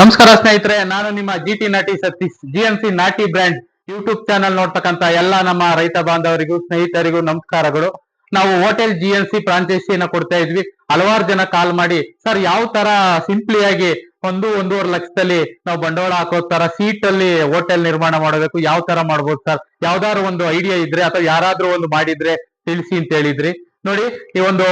ನಮಸ್ಕಾರ ಸ್ನೇಹಿತರೆ, ನಾನು ನಿಮ್ಮ ಜಿ ಟಿ ನಾಟಿ ಸತೀಶ್ ಸಿ ನಾಟಿ ಬ್ರ್ಯಾಂಡ್ ಯೂಟ್ಯೂಬ್ ಚಾನಲ್ ನೋಡ್ತಕ್ಕಂತ ಎಲ್ಲ ನಮ್ಮ ರೈತ ಬಾಂಧವರಿಗೂ, ಸ್ನೇಹಿತರಿಗೂ ನಮಸ್ಕಾರಗಳು. ನಾವು ಹೋಟೆಲ್ ಜಿ ಎಂ ಸಿ ಫ್ರಾಂಚೈಸಿಯನ್ನ ಕೊಡ್ತಾ ಇದ್ವಿ. ಹಲವಾರು ಜನ ಕಾಲ್ ಮಾಡಿ ಸರ್ ಯಾವ ತರ ಸಿಂಪ್ಲಿ ಆಗಿ ಒಂದು ಒಂದೂವರೆ ಲಕ್ಷದಲ್ಲಿ ನಾವು ಬಂಡವಾಳ ಹಾಕೋ ತರ ಸೀಟ್ ಅಲ್ಲಿ ಹೋಟೆಲ್ ನಿರ್ಮಾಣ ಮಾಡಬೇಕು? ಯಾವ ತರ ಮಾಡ್ಬೋದು ಸರ್ ಯಾವ್ದಾದ್ರು ಒಂದು ಐಡಿಯಾ ಇದ್ರೆ ಅಥವಾ ಯಾರಾದ್ರೂ ಒಂದು ಮಾಡಿದ್ರೆ ತಿಳಿಸಿ ಅಂತ ಹೇಳಿದ್ರಿ. ನೋಡಿ, ಈ ಒಂದು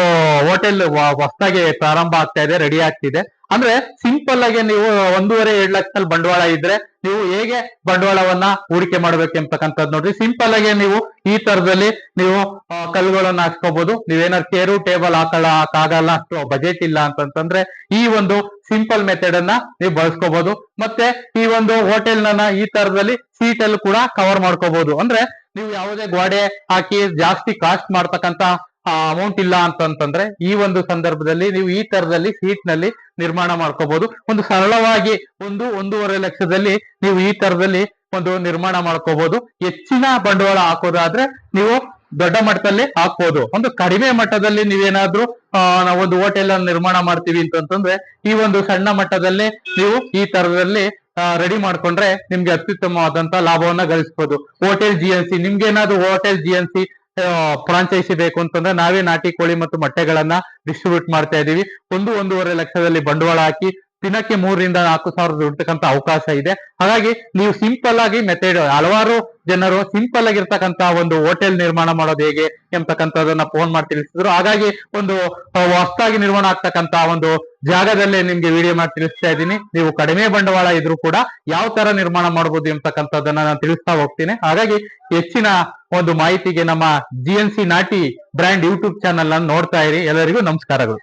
ಹೋಟೆಲ್ ಹೊಸದಾಗಿ ಪ್ರಾರಂಭ ಆಗ್ತಾ ಇದೆ ರೆಡಿ ಆಗ್ತಿದೆ. ಅಂದ್ರೆ ಸಿಂಪಲ್ ಆಗಿ ನೀವು ಒಂದೂವರೆ ಎರಡ್ ಲಕ್ಷದಲ್ಲಿ ಬಂಡವಾಳ ಇದ್ರೆ ನೀವು ಹೇಗೆ ಬಂಡವಾಳವನ್ನ ಹೂಡಿಕೆ ಮಾಡ್ಬೇಕು ಎಂಬತಕ್ಕಂಥದ್ದು ನೋಡ್ರಿ. ಸಿಂಪಲ್ ಆಗಿ ನೀವು ಈ ತರದಲ್ಲಿ ನೀವು ಕಲ್ಲುಗಳನ್ನ ಹಾಕ್ಸ್ಕೋಬಹುದು ನೀವೇನಾದ್ರು ಕೇರು ಟೇಬಲ್ ಹಾಕಲ್ಲ ಹಾಕಾಗಲ್ಲ ಅಷ್ಟು ಬಜೆಟ್ ಇಲ್ಲ ಅಂತಂತಂದ್ರೆ ಈ ಒಂದು ಸಿಂಪಲ್ ಮೆಥಡ್ ಅನ್ನ ನೀವು ಬಳಸ್ಕೋಬಹುದು ಮತ್ತೆ ಈ ಒಂದು ಹೋಟೆಲ್ ನನ್ನ ಈ ತರದಲ್ಲಿ ಸೀಟ್ ಅಲ್ಲಿ ಕೂಡ ಕವರ್ ಮಾಡ್ಕೋಬಹುದು ಅಂದ್ರೆ ನೀವು ಯಾವುದೇ ಗೋಡೆ ಹಾಕಿ ಜಾಸ್ತಿ ಕಾಸ್ಟ್ ಮಾಡ್ತಕ್ಕಂತ ಅಮೌಂಟ್ ಇಲ್ಲ ಅಂತಂತಂದ್ರೆ ಈ ಒಂದು ಸಂದರ್ಭದಲ್ಲಿ ನೀವು ಈ ತರದಲ್ಲಿ ಸೀಟ್ನಲ್ಲಿ ನಿರ್ಮಾಣ ಮಾಡ್ಕೋಬಹುದು ಒಂದು ಸರಳವಾಗಿ ಒಂದು ಒಂದೂವರೆ ಲಕ್ಷದಲ್ಲಿ ನೀವು ಈ ತರದಲ್ಲಿ ಒಂದು ನಿರ್ಮಾಣ ಮಾಡ್ಕೋಬಹುದು ಹೆಚ್ಚಿನ ಬಂಡವಾಳ ಹಾಕೋದಾದ್ರೆ ನೀವು ದೊಡ್ಡ ಮಟ್ಟದಲ್ಲಿ ಹಾಕ್ಬೋದು. ಒಂದು ಕಡಿಮೆ ಮಟ್ಟದಲ್ಲಿ ನೀವೇನಾದ್ರೂ ಒಂದು ಹೋಟೆಲ್ ಅನ್ನು ನಿರ್ಮಾಣ ಮಾಡ್ತೀವಿ ಅಂತಂತಂದ್ರೆ ಈ ಒಂದು ಸಣ್ಣ ಮಟ್ಟದಲ್ಲಿ ನೀವು ಈ ತರದಲ್ಲಿ ರೆಡಿ ಮಾಡ್ಕೊಂಡ್ರೆ ನಿಮ್ಗೆ ಅತ್ಯುತ್ತಮವಾದಂತ ಲಾಭವನ್ನ ಗಳಿಸಬಹುದು ಹೋಟೆಲ್ ಜಿ ಎನ್ ಸಿ ನಿಮ್ಗೆ ಏನಾದ್ರು hotel G N C franchise ಬೇಕು ಅಂತಂದ್ರೆ ನಾವೇ ನಾಟಿ ಕೋಳಿ ಮತ್ತು ಮೊಟ್ಟೆಗಳನ್ನ ಡಿಸ್ಟ್ರಿಬ್ಯೂಟ್ ಮಾಡ್ತಾ ಇದೀವಿ. ಒಂದು ಒಂದೂವರೆ ಲಕ್ಷದಲ್ಲಿ ಬಂಡವಾಳ ಹಾಕಿ ದಿನಕ್ಕೆ ಮೂರರಿಂದ ನಾಲ್ಕು ಸಾವಿರ ದುಡ್ತಕ್ಕಂಥ ಅವಕಾಶ ಇದೆ. ಹಾಗಾಗಿ ನೀವು ಸಿಂಪಲ್ ಆಗಿ ಮೆಥಡ್ ಹಲವಾರು ಜನರು ಸಿಂಪಲ್ ಆಗಿರ್ತಕ್ಕಂತ ಒಂದು ಹೋಟೆಲ್ ನಿರ್ಮಾಣ ಮಾಡೋದು ಹೇಗೆ ಎಂಬತಕ್ಕಂಥದನ್ನ ಫೋನ್ ಮಾಡಿ ತಿಳಿಸಿದ್ರು. ಹಾಗಾಗಿ ಒಂದು ಹೊಸದಾಗಿ ನಿರ್ಮಾಣ ಆಗ್ತಕ್ಕಂತ ಒಂದು ಜಾಗದಲ್ಲೇ ನಿಮ್ಗೆ ವಿಡಿಯೋ ಮಾಡಿ ತಿಳಿಸ್ತಾ ಇದ್ದೀನಿ. ನೀವು ಕಡಿಮೆ ಬಂಡವಾಳ ಇದ್ರೂ ಕೂಡ ಯಾವ ತರ ನಿರ್ಮಾಣ ಮಾಡಬಹುದು ಎಂಬತಕ್ಕಂಥದ್ದನ್ನ ನಾನು ತಿಳಿಸ್ತಾ ಹೋಗ್ತೀನಿ. ಹಾಗಾಗಿ ಹೆಚ್ಚಿನ ಒಂದು ಮಾಹಿತಿಗೆ ನಮ್ಮ ಜಿ ನಾಟಿ ಬ್ರ್ಯಾಂಡ್ ಯೂಟ್ಯೂಬ್ ಚಾನಲ್ ಅನ್ನು ನೋಡ್ತಾ ಇರಿ. ಎಲ್ಲರಿಗೂ ನಮಸ್ಕಾರಗಳು.